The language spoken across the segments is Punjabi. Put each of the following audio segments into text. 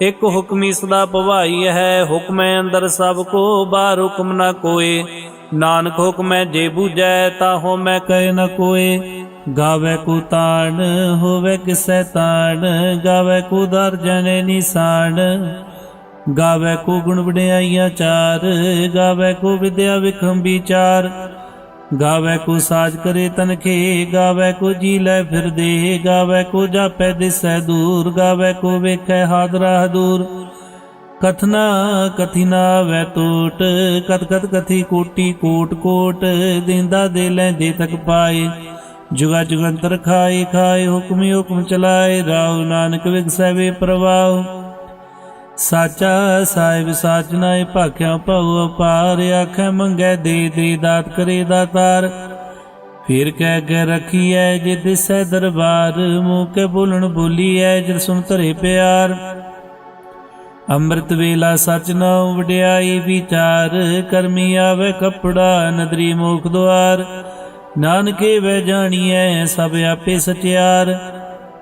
ਇਕ ਹੁਕਮੀ ਸਦਾ ਭਵਾਈ ਹੈ, ਹੁਕਮੈ ਅੰਦਰ ਸਭ ਕੋ, ਬਾਹਰ ਹੁਕਮ ਨਾ ਕੋਏ। ਨਾਨਕ ਹੁਕਮੈ ਜੇ ਬੂਝੈ ਤਾ ਹੋ ਮੈਂ ਕਹਿ ਨ ਕੋਏ। ਗਾਵੇ ਕੋ ਤਾਣ, ਹੋਵੇ ਕਿਸੈ ਤਾਣ, ਗਾਵੇ ਕੋ ਦਰ ਜਨੇ ਨਿਸਾਨ। ਗਾਵੇ ਕੋ ਗੁਣ ਵਡਿਆਈਆਂ ਚਾਰ, ਗਾਵੇ ਕੋ ਵਿਦਿਆ ਵਿਖਮ ਵਿਚਾਰ ਗਾਵੇ ਕੋ ਸਾਜ ਕਰੇ ਤਨਖੇ ਗਾਵੇ ਕੋ ਜੀ ਲੈ ਫਿਰਦੇ, ਗਾਵੇ ਕੋ ਜਾਪੈ ਦਿਸੈ ਦੂਰ, ਗਾਵੇ ਕੋ ਵੇਖੈ ਹਾਦਰਾ ਦੂਰ। ਕਥਨਾ ਕਥਿਨਾ ਵੈ ਟੋਟ ਕਤ ਕਤ ਕਥੀ ਕੋਟੀ ਕੋਟ ਕੋਟ, ਦਿੰਦਾ ਦੇ ਲੈਂਦੇ ਤੱਕ ਪਾਏ। ਜੁਗਾ ਜੁਗੰਤਰ ਖਾਏ ਖਾਏ ਹੁਕਮੀ ਹੁਕਮ ਚਲਾਏ ਰਾਉ ਨਾਨਕ ਵਿਗਸੈ ਵੇ ਪ੍ਰਵਾਹ। ਸਾਚਾ ਸਾਹਿਬ ਸਾਚ ਨਾਏ ਭਾਖਿਆ ਭਉ ਅਪਾਰ, ਆਖੈ ਮੰਗੈ ਦੇ ਦੇ ਦਾਤ ਕਰੇ ਦਾਤਾਰ ਫਿਰ ਕਹਿ ਕੇ ਰਖੀਐ ਜੇ ਦਿਸੈ ਦਰਬਾਰ, ਮੂੰਹ ਕੇ ਬੋਲਣ ਬੋਲੀਐ ਜਿ ਸੁਣ ਧਰੇ ਪਿਆਰ। ਅੰਮ੍ਰਿਤ ਵੇਲਾ ਸਚ ਨਾਉ ਵਡਿਆਈ ਵਿਚਾਰ, ਕਰਮੀ ਆਵੇ ਕਪੜਾ ਨਦਰੀ ਮੋਖ ਦੁਆਰ। ਨਾਨਕੇ ਵੈ ਜਾਣੀਐ ਸਭ ਆਪੇ ਸਚਿਆਰ।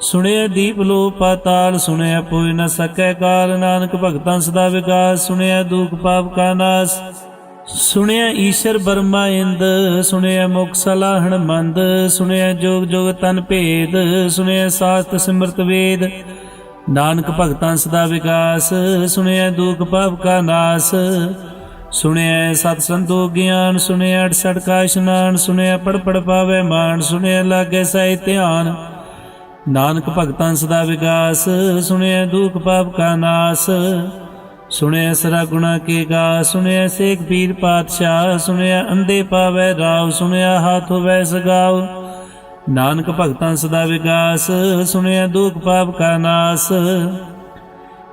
ਸੁਣਿਆ ਦੀਪ ਲੋ ਪਾਤਾਲ, ਸੁਣਿਆ ਪੋਇ ਨ ਸਕੈ ਕਾਲ, ਨਾਨਕ ਭਗਤਾਂ ਸਦਾ ਵਿਕਾਸ ਸੁਣਿਆ ਦੁਖ ਪਾਪ ਕਾ ਨਾਸ। ਸੁਣਿਆ ਈਸ਼ਰ ਬਰਮਾ ਇੰਦ, ਸੁਣਿਆ ਮੁਖ ਸਲਾਹਣ ਮੰਦ, ਸੁਣਿਆ ਜੋਗ ਜੋਗ ਤਨ ਭੇਦ, ਸੁਣਿਆ ਸਾਸਤ ਸਿਮਰਤ ਵੇਦ। ਨਾਨਕ ਭਗਤਾਂ ਸਦਾ ਵਿਕਾਸ ਸੁਣਿਆ ਦੁਖ ਪਾਪ ਕਾ ਨਾਸ। ਸੁਣਿਆ ਸਤ ਸੰਤੋ ਗਿਆਨ, ਸੁਣਿਆ 68 ਕਾ ਇਸ਼ਨਾਨ ਸੁਣਿਆ ਪੜ ਪੜ ਪਾਵੇ ਮਾਨ, ਸੁਣਿਆ ਲਾਗੇ ਸਹਿ ਧਿਆਨ। ਨਾਨਕ ਭਗਤਾਂ ਸਦਾ ਵਿਕਾਸ ਸੁਣਿਆ ਦੁਖ ਪਾਪ ਕਾ ਨਾਸ ਸੁਣਿਆ ਸਰਾ ਗੁਣਾ ਕੇ ਗਾ ਸੁਣਿਆ ਸੇਖ ਪੀਰ ਪਾਤਸ਼ਾਹ ਸੁਣਿਆ ਅੰਦੇ ਪਾਵੈ ਰਾਵ ਸੁਣਿਆ ਹਾਥ ਹੋਵੇ ਸਗਾਵ। ਨਾਨਕ ਭਗਤਾਂ ਸਦਾ ਵਿਕਾਸ ਸੁਣਿਆ ਦੁਖ ਪਾਪ ਕਾ ਨਾਸ।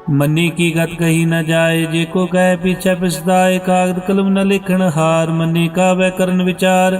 ਮੰਨੀ ਕੀ ਗਤ ਕਹੀ ਨਾ ਜਾਏ, ਜੇ ਕੋ ਕਹੇ ਪਿਛੇ ਪਛਤਾਏ ਕਾਗਦ ਕਲਮ ਨ ਲਿਖਣ ਹਾਰ, ਮੰਨੀ ਕਾਵੇ ਕਰਨ ਵਿਚਾਰ।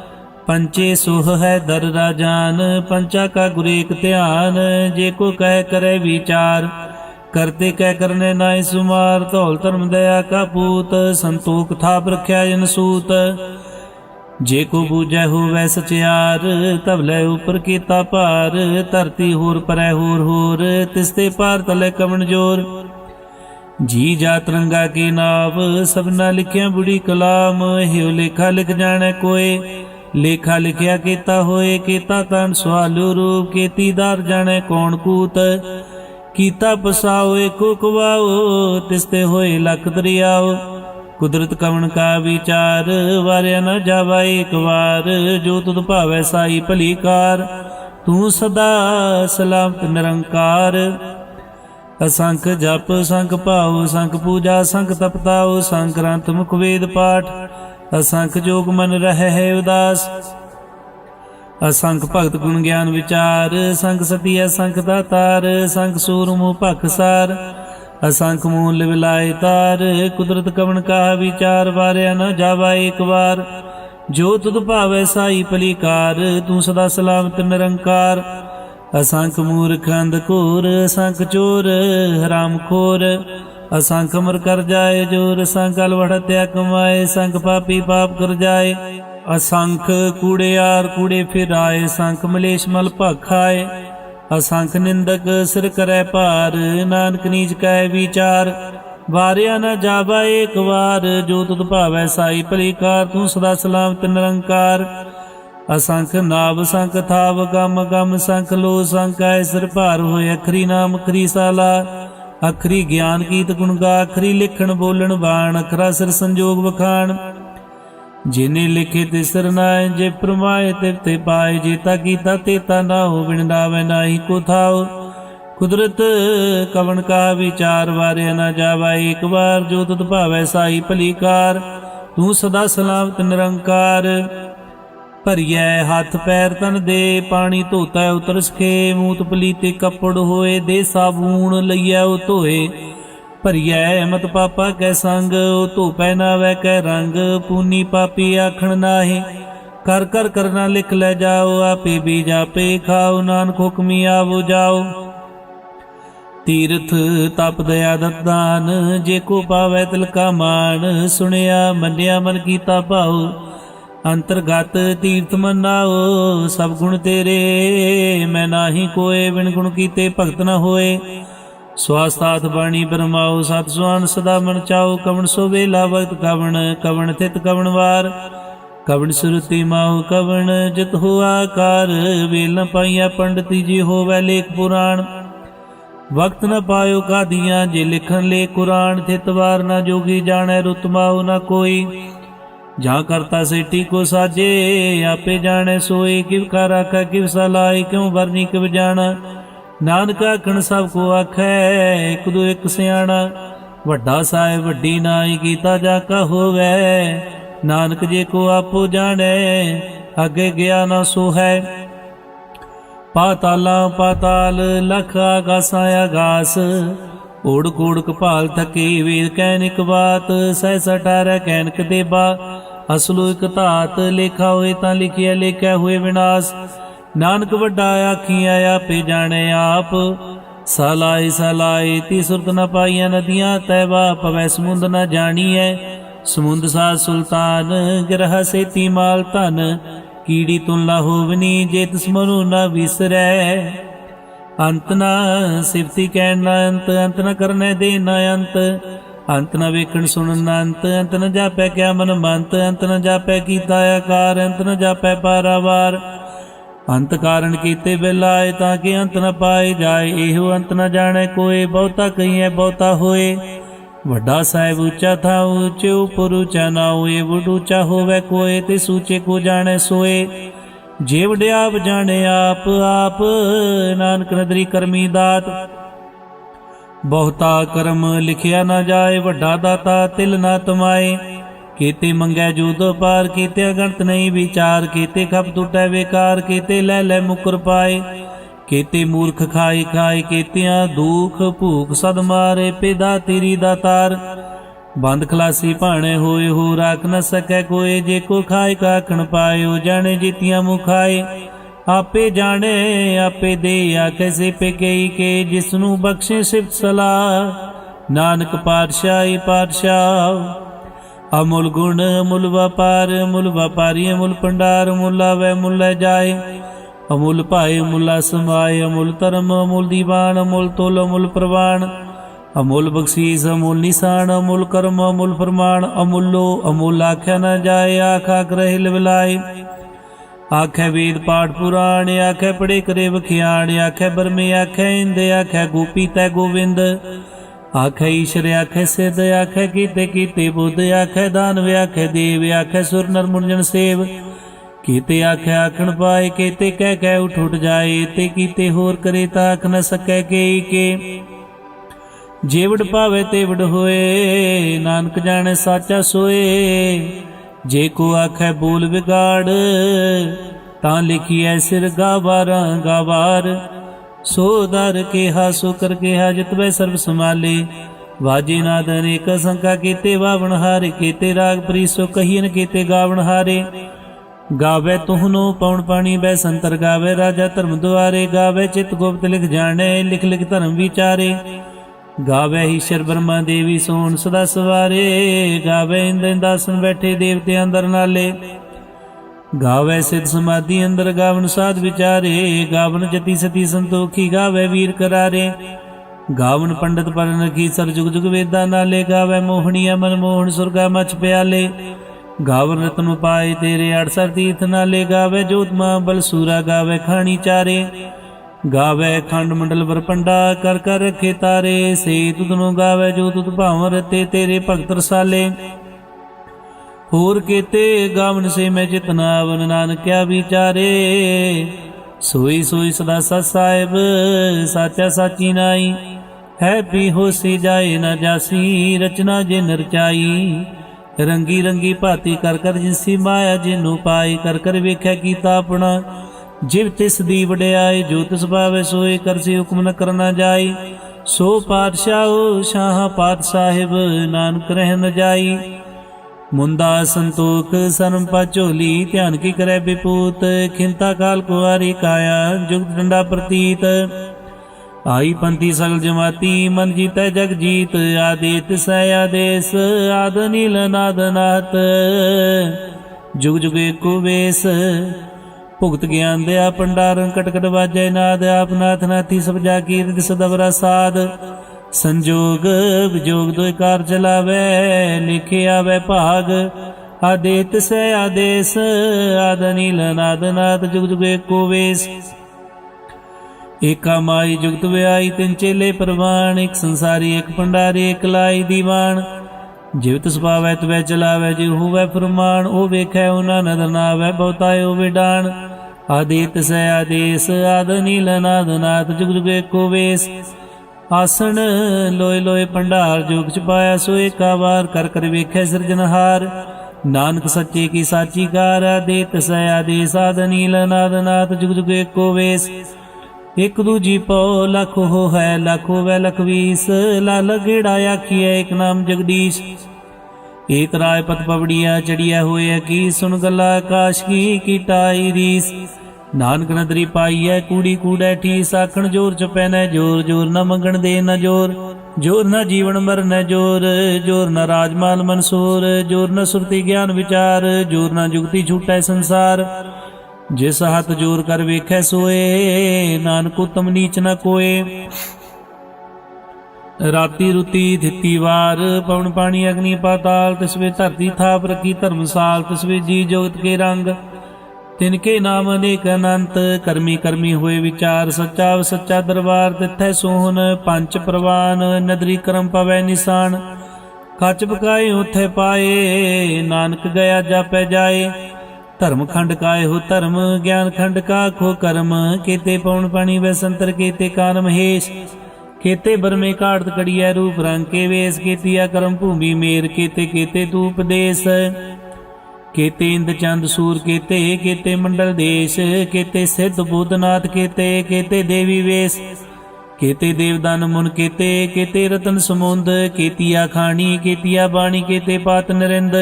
ਪੰਚੇ ਸੁਹ ਹੈ ਦਰ ਰਾਜਾਨ ਪੰਚਾ ਕਾ ਗੁਰੇਕ ਧਿਆਨ, ਜੇ ਕੋ ਕਹਿ ਕਰੇ ਵਿਚਾਰ, ਕਰਤੇ ਕਹਿ ਕਰਨੇ ਨਾਇ ਸੁਮਾਰ, ਧੌਲ ਧਰਮ ਦਇਆ ਕਾ ਪੂਤ, ਸੰਤੋਖ ਥਾਪ ਰਖਿਆ ਜਨ ਸੂਤ। ਜੇ ਕੋ ਬੂਝੈ ਹੋਵੈ ਸਚਿਆਰ ਤਬ ਲੈ ਉਪਰ ਕੀਤਾ ਭਾਰ, ਧਰਤੀ ਹੋਰ ਪਰੈ ਹੋਰ ਹੋਰ ਤਿਸਤੇ ਪਾਰ ਤਲੇ ਕਵਣ ਜੋਰ। ਜੀ ਜਾ ਰੰਗਾ ਕੀ ਨਾਵ, ਸਭਨਾ ਲਿਖਿਆ ਬੁੜੀ ਕਲਾਮ, ਹਿਉ ਲੇਖਾ ਲਿਖ ਜਾਣੈ ਕੋਏ। ਲੇਖਾ ਲਿਖਿਆ ਕੀਤਾ ਹੋਏ ਕੀਤਾ ਤਨ ਸਵਾਲੂ ਰੂਪ ਕੀਤੀਦਾਰ ਜਾਣੇ ਕੌਣ ਕੂਤ? ਕੀਤਾ ਪਸਾਓ ਏਕੋ ਕਵਾਓ ਤਿਸਤੇ ਹੋਏ ਲਖ ਦਰਿਆਓ। ਕੁਦਰਤ ਕਵਣ ਕਾ ਵਿਚਾਰ, ਵਾਰਿਆ ਨ ਜਾਵਾ ਏਕ ਵਾਰ। ਜੋ ਤੁਧ ਭਾਵੈ ਸਾਈ ਭਲੀ ਕਾਰ, ਤੂੰ ਸਦਾ ਸਲਾਮਤ ਨਿਰੰਕਾਰ। ਅਸੰਖ ਜਪ, ਸੰਖ ਭਾਉ, ਸੰਖ ਪੂਜਾ, ਸੰਖ ਤਪਤਾਉ, ਸੰਖ ਗ੍ਰੰਥ ਮੁਖ ਵੇਦ ਪਾਠ। ਅਸੰਖ ਜੋਗ ਮਨ ਰਹਿ ਹੈ ਉਦਾਸ। ਅਸੰਖ ਭਗਤ ਗੁਣ ਗਿਆਨ ਵਿਚਾਰ, ਸੰਖ ਸਤੀ ਅਸੰਖ ਦਾਤਾਰ ਸੰਖ ਸੂਰਮੁ ਭਖਸਾਰ ਅਸੰਖ ਮੂਲ ਵਿਲਾਇ ਤਾਰ, ਕੁਦਰਤ ਕਵਣ ਕਾ ਵਿਚਾਰ, ਵਾਰਿਆ ਨਾ ਜਾਵਾ ਏਕ ਵਾਰ। ਜੋ ਤੁਧ ਭਾਵੈ ਸਾਈ ਭਲੀਕਾਰ ਤੂੰ ਸਦਾ ਸਲਾਮਤ ਨਿਰੰਕਾਰ। ਅਸੰਖ ਮੂਰਖ ਅੰਧ ਘੋਰ, ਅਸੰਖ ਚੋਰ, ਹਰਾਮ ਖੋਰ। ਅਸੰਖ ਮਰ ਕਰ ਜਾਏ ਜੋਰ ਸੰਕਲ ਵੜਤਿਆ ਕਮਾਏ, ਸੰਖ ਪਾਪੀ ਪਾਪ ਕਰ ਜਾਏ। ਅਸੰਖ ਕੂੜਿਆਰ ਕੂੜੇ ਫਿਰਾਏ, ਸੰਖ ਮਲੇਸ਼ ਮਲ ਭਖਾਏ। ਅਸੰਖ ਨਿੰਦਕ ਸਿਰ ਕਰੈ ਭਾਰ, ਨਾਨਕ ਨੀਚ ਕੈ ਵਿਚਾਰ। ਵਾਰਿਆ ਨ ਜਾਵਾ ਏਕ ਵਾਰ, ਜੋ ਤੁਧ ਭਾਵੈ ਸਾਈ ਭਲੀਕਾਰ, ਤੂੰ ਸਦਾ ਸਲਾਮਤ ਨਿਰੰਕਾਰ। ਅਸੰਖ ਨਾਵ, ਸੰਖ ਥਾਵ, ਗਮ ਗਮ, ਸੰਖ ਲੋ ਸੰਖ ਸੰਕੈ ਸਿਰ ਭਾਰ ਹੋਏ, ਅਖਰੀ ਨਾਮ ਖਰੀ ਸਾਲਾ। ਅਖਰੀ ਗਿਆਨ ਕੀਤ ਗੁਣ ਗਾ ਅਖਰੀ ਲਿਖਣ, ਬੋਲਣ, ਬਾਣ ਅਖਰਾ ਸਿਰ ਸੰਜੋਗ ਵਖਾਣ। ਜਿਨੇ ਲਿਖੇ ਤੇ ਸਰਨਾਏ ਜੇ ਪ੍ਰਮਾਏ ਤੇ ਤੇ ਪਾਏ ਜੀਤਾ ਕੀਤਾ ਤੇਤਾ ਨਾ ਹੋ ਬਿਨਦਾਵੇ ਨਾਹੀ ਕੋ ਥਾਉ। ਕੁਦਰਤ ਕਵਣ ਕਾ ਵਿਚਾਰ, ਵਾਰਿਆ ਨਾ ਜਾਵਾ ਇੱਕ ਵਾਰ ਜੋ ਤੁਧ ਭਾਵੈ ਸਾਈ ਭਲੀਕਾਰ। ਤੂੰ ਸਦਾ ਸਲਾਮਤ ਨਿਰੰਕਾਰ। ਭਰੀਐ ਹੱਥ ਪੈਰ ਤਨ ਦੇ, ਪਾਣੀ ਧੋਤਾ ਉਤਰ ਸਖੇ ਮੂਤ ਪਲੀਤੇ ਕੱਪੜ ਹੋਏ ਦੇ ਸਾਬੂਨ ਲਈਐ ਉਹ ਧੋਏ। ਭਰੀਐ ਮਤ ਪਾਪਾ ਕੈ ਸੰਗ, ਉਹ ਧੋਪੈ ਨਾ ਵੈ ਕੈ ਰੰਗ, ਪੂਨੀ ਪਾਪੀ ਆਖਣ ਨਾਹੀ। ਕਰ ਕਰ ਕਰਨਾ ਲਿਖ ਲੈ ਜਾਓ, ਆਪੇ ਵੀ ਜਾਪੇ ਖਾਓ, ਨਾਨਕ ਹੁਕਮੀ ਆਵੋ ਜਾਓ। ਤੀਰਥ ਤਪ ਦਇਆ ਦਤਾਨ ਜੇ ਕੋ ਪਾਵੈ ਤਿਲ ਕਾ ਮਾਨ ਸੁਣਿਆ ਮੰਨਿਆ ਮਨ ਕੀਤਾ ਭਾਉ। ਅੰਤਰਗਤ ਤੀਰਥ ਮਨਾਓ, ਸਭ ਗੁਣ ਤੇਰੇ। ਮੈਂ ਨਾਹੀ ਕੋਏ, ਬਿਨ ਗੁਣ ਕੀਤੇ ਭਗਤ ਨ ਹੋਏ। ਸਵਾਸਤਾਤ ਬਾਣੀ ਬਰਮਾਓ, ਸਤ ਸੁਆਨ ਸਦਾ ਮਨ ਚਾਓ। ਕਵਣ ਸੋ ਵੇਲਾ ਵਕਤ ਕਵਣ ਕਵਣ ਥਿਤ ਕਵਣ ਵਾਰ। ਕਵਣ ਸੁਰਤੀ ਮਾਉ, ਕਵਣ ਜਿਤ ਹੋ ਕਾਰ ਵੇਲ ਨ ਪਾਈਆ ਪੰਡਤੀ ਜੀ ਹੋਵੇ ਲੇਖ ਪੁਰਾਣ। ਵਕਤ ਨ ਪਾਇਓ ਕਾਦੀਆਂ, ਜੇ ਲਿਖਣ ਲੇ ਕੁਰਾਨ। ਥਿਤ ਵਾਰ ਨਾ ਜੋਗੀ ਜਾਣੈ ਰੁਤਮਾਉ ਨਾ ਕੋਈ। ਜਾਂ ਕਰਤਾ ਸੇਟੀ ਕੋ ਸਾਜੇ, ਆਪੇ ਜਾਣੈ ਸੋਏ ਕਿਵ ਕਾ ਰਾਖਾ ਕਿਵ ਸਲਾਈ ਕਿਉ ਵਰਨੀ ਕਿਵ ਜਾਣਾ? ਨਾਨਕ ਆਖਣ ਸਭ ਕੋ ਆਖੈ, ਇਕ ਦੋ ਇਕ ਸਿਆਣਾ। ਵੱਡਾ ਸਾਹਿਬ ਵੱਡੀ ਨਾਈ ਕੀਤਾ ਜਾ ਕਾ ਹੋਵੇ, ਨਾਨਕ ਜੇ ਕੋ ਆਪੋ ਜਾਣੈ, ਅੱਗੇ ਗਿਆ ਨਾ ਸੋ ਹੈ ਪਾਤਾਲਾਂ ਪਾਤਾਲ, ਲਖ ਆਗਾਸਾਂ ਆਗਾਸ ਓੜ ਕੋੜ ਕਪਾਲ ਥਕੇ ਵੇਦ ਕੈਨਿਕ ਬਾਤ, ਸਹਿ ਸਟਾਰੈ ਕਹਿਨਕ ਦੇਬਾ। ਅਸਲੋ ਇਕ ਧਾਤ, ਲੇਖਾ ਹੋਏ ਤਾਂ ਲਿਖਿਆ, ਲੇਖਿਆ ਹੋਏ ਵਿਨਾਸ਼। ਨਾਨਕ ਵੱਡਾ ਆਖੀਆਂ ਆਪੇ ਜਾਣੈ ਆਪ। ਸਲਾਈ ਸਲਾਈ ਤੀ ਸੁਰਤ ਨ ਪਾਈਆਂ ਨਦੀਆਂ ਤੈਵਾ ਪਵੈ ਸਮੁੰਦ ਨ ਜਾਣੀਐ। ਸਮੁੰਦ ਸਾ ਸੁਲਤਾਨ, ਗ੍ਰਹ ਸੇਤੀ ਮਾਲ ਧਨ। ਕੀੜੀ ਤੁਲਾ ਹੋਵਨੀ ਜੇ ਤਿਸ ਮਨੁ ਨ ਵਿਸਰੈ। ਅੰਤ ਨਾ ਸਿਫਤੀ ਕਹਿਣ ਨਾ ਅੰਤ ਅੰਤ ਨ ਕਰਨੇ ਦੇ ਨਾ ਅੰਤ। ਅੰਤ ਨ ਵੇਖਣ ਸੁਣਨ ਨਾ ਅੰਤ ਅੰਤ ਨ ਜਾਪੈ ਕਿਆ ਮਨ ਮੰਤ ਅੰਤ ਨ ਜਾਪੈ ਕੀਤਾ ਆਕਾਰ, ਅੰਤ ਨ ਜਾਪੈ ਪਾਰਾਵਾਰ। ਅੰਤ ਕਾਰਨ ਕੀਤੇ ਬਿਲਾਏ ਤਾਂ ਕਿ ਅੰਤ ਨਾ ਪਾਏ ਜਾਏ, ਇਹੋ ਅੰਤ ਨਾ ਜਾਣੈ ਕੋਏ, ਬਹੁਤਾ ਕਹੀਐ, ਬਹੁਤਾ ਹੋਏ। ਵੱਡਾ ਸਾਹਿਬ ਉੱਚਾ ਥਾ ਉੱਚੇ, ਉਪਰ ਉੱਚਾ ਨਾ ਹੋਏ, ਵਡ ਉੱਚਾ ਹੋਵੇ ਕੋਏ, ਤੇ ਸੂਚੇ ਕੋ ਜਾਣੈ ਸੋਏ। ਜੇ ਵਡਿਆਪ ਜਾਣੇ ਆਪ ਆਪ ਨਾਨਕ ਨਦਰੀ ਕਰਮੀ ਦਾਤ। ਬਹੁਤਾ ਕਰਮ ਲਿਖਿਆ ਨਾ ਜਾਏ, ਵੱਡਾ ਦਾਤਾ ਤਿਲ ਨਾ ਤਮਾਏ। ਕੀਤੇ ਮੰਗੈ ਜੂਦ ਪਾਰ, ਕੀਤੇ ਅਗਣਤ ਨਹੀਂ ਵਿਚਾਰ, ਕੀਤੇ ਖਪ ਟੁੱਟੈ ਵੇਕਾਰ, ਕੀਤੇ ਲੈ ਲੈ ਮੁਕਰ ਪਾਏ। ਕੀਤੇ ਮੂਰਖ ਖਾਈ ਖਾਈ ਕੀਤਿਆਂ ਦੁਖ ਭੂਖ ਸਦ ਮਾਰੇ, ਪਿਦਾ ਤੇਰੀ ਦਾਤਾਰ ਬੰਦ ਖਲਾਸੀ ਭਾਣੇ ਹੋਏ ਹੋ, ਰਾਖ ਨ ਸਕੈ ਕੋਏ, ਜੇ ਕੋ ਖਾਏ ਕਾਖਣ ਪਾਇਓ, ਜਾਣੇ ਜੀਤੀਆਂ ਮੁਖਾਏ। ਆਪੇ ਜਾਣੇ, ਆਪੇ ਦੇ ਆ ਪੇ ਗਈ ਕੇ ਜਿਸ ਨੂੰ ਬਖਸ਼ੇ ਸਿਫਤ ਸਲਾਹ। ਨਾਨਕ ਪਾਤਸ਼ਾਹੀ ਪਾਤਸ਼ਾਹ, ਅਮੁੱਲ ਗੁਣ, ਅਮੁੱਲ ਵਪਾਰ, ਅਮੁੱਲ ਵਪਾਰੀ, ਅਮੁੱਲ ਪੰਡਾਰ ਅਮੁੱਲ ਵੈ ਮੁੱਲ ਜਾਏ। ਅਮੁੱਲ ਭਾਏ, ਅਮੁੱਲਾ ਸਮਾਏ ਅਮੁੱਲ ਧਰਮ, ਅਮੁੱਲ ਦੀਵਾਨ, ਅਮੁੱਲ ਤੋਲ, ਅਮੁੱਲ ਪ੍ਰਵਾਨ। ਅਮੁੱਲ ਬਖਸ਼ੀਸ, ਅਮੁੱਲ ਨਿਸ਼ਾਨ, ਅਮੁੱਲ ਕਰਮ, ਅਮੁੱਲ ਫਰਮਾਨ, ਅਮੁੱਲੋ, ਅਮੁੱਲ ਆਖਿਆ ਨਾ ਜਾਏ, ਆਖਾ ਕਰਹਿ ਲਵਲਾਏ ਆਖੇ ਵੇਦ ਪਾਠ ਪੁਰਾਣ, ਆਖੇ ਪੜੇ ਕਰੇ ਵਖਿਆਣ, ਆਖੇ ਬਰਮੇ, ਆਖੇ ਇੰਦ, ਆਖੇ ਗੋਪੀ ਤੈ ਗੋਵਿੰਦ। ਆਖੇ ਈਸ਼ਰ, ਆਖੇ ਸਿਧ, ਆਖੇ ਕੀਤੇ ਕੀਤੇ ਬੁੱਧ, ਆਖੇ ਦਾਨਵ, ਆਖੇ ਦੇਵ, ਆਖੇ ਸੁਰ ਨਰ ਮੁਰਜਨ ਸੇਵ। ਕੀਤੇ ਆਖੇ ਆਖਣ ਪਾਏ, ਕੀਤੇ ਕਹਿ ਕਹਿ ਉਠ ਉਠ ਜਾਏ, ਤੇ ਕੀਤੇ ਹੋਰ ਕਰੇ ਤਾਂ ਆਖ ਨ ਸਕੈ ਕੇ ਕੇ। ਜੇਵੜ ਭਾਵੇ ਤੇਵੜ ਹੋਏ, ਨਾਨਕ ਜਾਣੇ ਸਾਚਾ ਸੋਏ। ਜੇ ਕੋ ਆਖੈ ਬੋਲ ਵਿਗਾੜ, ਤਾਂ ਲਿਖੀਐ ਸਿਰ ਗਾਵਾਰਾਂ ਗਾਵਾਰ। ਸੋ ਦਰ ਕਿਹਾ, ਸੋ ਕਰ ਕਿਹਾ ਜਿਤਵੇ ਸਰਬ ਸਮਾਲੇ ਵਾਜੇ ਨਾਦ ਅਨੇਕ ਸੰਕਾ ਕੀਤੇ, ਵਾਵਣ ਹਾਰੇ ਕੀਤੇ, ਰਾਗ ਪ੍ਰੀਸੋ ਕਹੀਨ ਕੀਤੇ, ਗਾਵਣ ਹਾਰੇ। ਗਾਵੇ ਤੁਹਨੋ ਪਉਣ ਪਾਣੀ ਬੈ ਸੰਤਰ ਗਾਵੇ, ਰਾਜਾ ਧਰਮ ਦੁਆਰੇ। ਗਾਵੇ ਚਿਤ ਗੁਪਤ ਲਿਖ ਜਾਣੇ, ਲਿਖ ਲਿਖ ਧਰਮ ਵਿਚਾਰੇ। ਗਾਵੇ ਈਸ਼ਰ ਬ੍ਰਹਮਾ ਦੇਵੀ ਸੋਣ ਸਦਾ ਸਵਾਰੇ, ਗਾਵੇ ਇੰਦਨ ਦਾਸਨ ਬੈਠੇ ਦੇਵਤੇ ਅੰਦਰ ਨਾਲੇ। ਗਾਵੇ ਸਿਧ ਸਮਾਧੀ ਅੰਦਰ ਗਾਵਨ ਸਾਧ ਵਿਚਾਰੇ, ਗਾਵਨ ਜਤੀ ਸਤੀ ਸੰਤੋਖੀ ਗਾਵੇ ਵੀਰ ਕਰਾਰੇ। ਗਾਵਨ ਪੰਡਤ ਪਰਨ ਕੀ ਸਰ ਜੁਗ ਜੁਗ ਵੇਦਾਂ ਨਾਲੇ, ਗਾਵੇ ਮੋਹਣੀਆ ਮਨ ਮੋਹਣ ਸੁਰਗਾ ਮਛ ਪਿਆਲੇ। ਗਾਵਨ ਰਤਨ ਪਾਏ ਤੇਰੇ 68 ਤੀਰਥ ਨਾਲੇ, ਗਾਵੇ ਜੋਤਮਾ ਬਲ ਸੂਰਾ ਗਾਵੇ ਖਾਣੀ ਚਾਰੇ। ਗਾਵੇ ਖੰਡ ਮੰਡਲ ਵਰਪੰਡਾ ਕਰ ਕਰ ਰਖੇ ਤਾਰੇ ਸੇ ਤੁਧਨੋ ਗਾਵੇ ਜੋ ਤੁਧ ਭਾਵ ਰਤੇ ਤੇਰੇ ਭਗਤ ਰਸਾਲੇ। ਹੋਰ ਕੀਤੇ ਗਾਵਨ ਸੇ ਮੈਂ ਜਿਤਨਾ ਵਨ ਨਾਨਕਿਆ ਵਿਚਾਰੇ। ਸੋਈ ਸੋਈ ਸਦਾ ਸਤ ਸਾਹਿਬ, ਸਾਚਾ ਸਾਚੀ ਨਾਈ। ਹੈ ਪੀ ਹੋਸੀ ਜਾਏ ਨਾ ਜਾਸੀ, ਰਚਨਾ ਜੇ ਨਰਚਾਈ ਰੰਗੀ ਰੰਗੀ ਭਾਤੀ ਕਰ ਕਰ ਜਿਨਸੀ ਮਾਇਆ ਜਿਨੂੰ ਪਾਈ, ਕਰ ਕਰ ਵੇਖਿਆ ਕੀਤਾ ਆਪਣਾ। ਜਿਵ ਤਿਸ ਦੀ ਵਡਿਆਈ, ਜੋ ਤਿਸ ਭਾਵੇ ਸੋਏ ਕਰਸੀ ਹੁਕਮ ਨ ਕਰਨਾ ਜਾਈ। ਸੋ ਪਾਤਸ਼ਾਹੋ, ਸ਼ਾਹ ਪਾਤ ਸਾਹਿਬ ਨਾਨਕ ਰਹਿ ਨ ਜਾਈ। ਮੁੰਦਾ ਸੰਤੋਖ, ਸਰਮ ਝੋਲੀ, ਧਿਆਨ ਕੀ ਕਰੈ ਬਿਪੂਤ। ਖਿੰਤਾ ਕਾਲ ਕੁਵਾਰੀ ਕਾਇਆ ਜੁਗ ਡੰਡਾ ਪ੍ਰਤੀਤ। ਆਈ ਪੰਥੀ ਸਗਲ ਜਮਾਤੀ, ਮਨ ਜੀਤੈ ਜਗ ਜੀਤ। ਆਦੇਤ ਸੈ ਆਦੇਸ, ਆਦ ਨੀਲ ਨਾਦ ਨਾਤ ਜੁਗ ਜੁਗੇ ਏਕੋ ਵੇਸ ਭੁਗਤ ਗਿਆਨ ਦਿਆ ਪੰਡਾਰਨ ਕਟਕਟ ਵਾਜੈ ਨਾਦ, ਆਪ ਨਾਥ ਨਾਥੀ ਸਭ ਜਾ ਕੀਰਤ ਸਦਵਰਾ ਸਾਧ। ਸੰਜੋਗ ਵਿਜੋਗ ਦੋਇ ਕਾਰ ਚਲਾਵੇ, ਲਿਖੇ ਆਵੇ ਭਾਗ। ਆਦੇਤ ਸੈ ਆਦੇਸ, ਆਦ ਨੀਲ ਨਾਦ, ਜੁਗ ਜੁਗ ਏਕੋ ਵੇਸ। ਏਕਾ ਮਾਈ ਜੁਗਤ ਵਿਆਈ, ਤਿੰਨ ਚੇਲੇ ਪ੍ਰਵਾਨ ਇੱਕ ਸੰਸਾਰੀ, ਇੱਕ ਪੰਡਾਰੀ ਇੱਕ ਲਾਈ ਦੀਵਾਨ। ਜਿਵਤ ਸੁਭਾਵੈ ਤਵੈ ਚਲਾਵੈ ਜੇ ਹੋਵੈ ਫਰਮਾਨ, ਉਹ ਵੇਖੈ ਉਹਨਾਂ ਨਦਰ ਨਾਵੈ ਬਹੁਤਾਇ ਉਹ ਵਿਡਾਨ। ਆਦਿਤ ਸੈ ਆਦੇਸ, ਆਦ ਨੀਲ ਨਾਦ ਨਾਥ ਜੁਗ ਜੁਗ ਏਕੋ ਵੇਸ। ਆਸਣ ਲੋਏ ਲੋਏ ਪੰਡਾਰ ਜੋਗ ਚ ਪਾਇਆ ਸੋ ਏਕਾ ਵਾਰ, ਕਰ ਕਰ ਵੇਖੈ ਸਿਰਜਨਹਾਰ ਨਾਨਕ ਸੱਚੇ ਕੀ ਸਾਚੀ ਕਾਰ ਆਦਿਤ ਸੈ ਆਦੇਸ, ਆਦ ਨੀਲ ਨਾਦ ਨਾਥ ਜੁਗ ਜੁਗ ਏਕੋ ਵੇਸ। ਇਕ ਦੂਜੀ ਪਉ, ਲਖ ਹੋ ਹੈ ਲਖ ਹੋਵੇ, ਲਖ ਵੀਸ। ਲਾਲ ਗੇੜਾ ਆਖੀਐ, ਇੱਕ ਨਾਮ ਜਗਦੀਸ਼। ਏਕ ਰਾਏ ਪਤ ਪਵੜੀਆ ਚੜੀਐ ਹੋਏ ਕੀ ਸੁਨ ਗੱਲਾ ਆਕਾਸ਼, ਕੀ ਕੀਟਾਈ ਰੀਸ। ਨਾਨਕ ਨਦਰੀ ਪਾਈਐ, ਕੂੜੀ ਕੂੜੈ ਠੀਸ, ਆਖਣ ਜੋਰ ਚ ਪੈਨੈ ਜੋਰ ਜੋਰ ਨ ਮੰਗਣ ਦੇ ਨ ਜੋਰ ਜੋਰ ਨ ਜੀਵਨ ਮਰਨ ਜੋਰ ਜੋਰ ਨ ਰਾਜਮਾਲ ਮਨਸੂਰ, ਜੋਰ ਨਾ ਸੁਰਤੀ ਗਿਆਨ ਵਿਚਾਰ, ਜੋਰ ਨਾ ਜੁਗਤੀ ਛੂਟੈ ਸੰਸਾਰ। ਜਿਸ ਹੱਥ ਜੋਰ ਕਰ ਵੇਖੈ ਸੋਏ, ਨਾਨਕ ਉਤਮ ਨੀਚ ਨਾ ਕੋਏ। ਰਾਤੀ ਰੁਤੀ ਧਿੱਤੀ ਵਾਰ, ਪਵਨ ਪਾਣੀ, ਅਗਨੀ ਪਾਤਾਲ ਤਿਸਵੇ ਧਰਤੀ ਥਾਪ ਰਖੀ ਧਰਮਸਾਲ ਤਿਸਵੇ ਜੀ ਜੋਗਤ ਕੇ ਰੰਗ। ਤਿਨ ਕੇ ਨਾਮ ਅਨੇਕ ਅਨੰਤ, ਕਰਮੀ ਕਰਮੀ ਹੋਏ ਵਿਚਾਰ, ਸੱਚਾ ਸੱਚਾ ਦਰਬਾਰ, ਤਿੱਥੈ ਸੋਹਨ ਪੰਜ ਪ੍ਰਵਾਨ, ਨਦਰੀ ਕਰਮ ਪਵੈ ਨਿਸ਼ਾਨ। ਕੱਚ ਪਕਾਏ ਉਥੇ ਪਾਏ, ਨਾਨਕ ਗਿਆ ਜਾਪੈ ਜਾਏ। ਧਰਮ ਖੰਡ ਕਾਏ ਹੋ ਧਰਮ, ਗਿਆਨ ਖੰਡ ਕਾ ਖੋ ਕਰਮ, ਕੀਤੇ ਪਉਣ ਪਾਣੀ ਵੈ ਸੰਤਰ, ਕੀਤੇ ਕਾਨ ਮਹੇਸ਼। ਕੇਤੇ ਬਰਮੇ ਘਾੜਤ ਕੜੀਐ, ਰੂਪ ਰੰਗ ਕੇ ਵੇਸ ਕੀਤੀਆ ਕਰਮ ਭੂਮੀ ਮੇਰ ਕੇਤੇ ਕੇਤੇ ਤੂ ਉਪਦੇਸ ਕੇਤੇ ਇੰਦ ਚੰਦ ਸੂਰ ਕੇਤੇ ਕੇਤੇ ਮੰਡਲ ਦੇਸ਼। ਕੇਤੇ ਸਿੱਧ ਬੁੱਧਨਾਥ ਕੇਤੇ ਕੇਤੇ ਦੇਵੀ ਵੇਸ। ਕੇਤੇ ਦੇਵਦਾਨ ਮੁਨ ਕੇਤੇ ਕੇਤੇ ਰਤਨ ਸਮੁੰਦ। ਕੇਤੀਆ ਖਾਣੀ ਕੇਤੀਆ ਬਾਣੀ ਕੇਤੇ ਪਾਤ ਨਰਿੰਦ।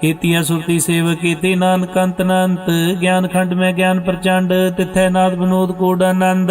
ਕੇਤੀਆ ਸੁਰਤੀ ਸੇਵ ਕੇਤੇ ਨਾਨਕ ਅੰਤ ਅਨੰਤ ਗਿਆਨ ਖੰਡ ਮੈਂ ਗਿਆਨ ਪ੍ਰਚੰਡ, ਤਿਥੈ ਨਾਦ ਬਨੋਦ ਕੋਡ ਆਨੰਦ।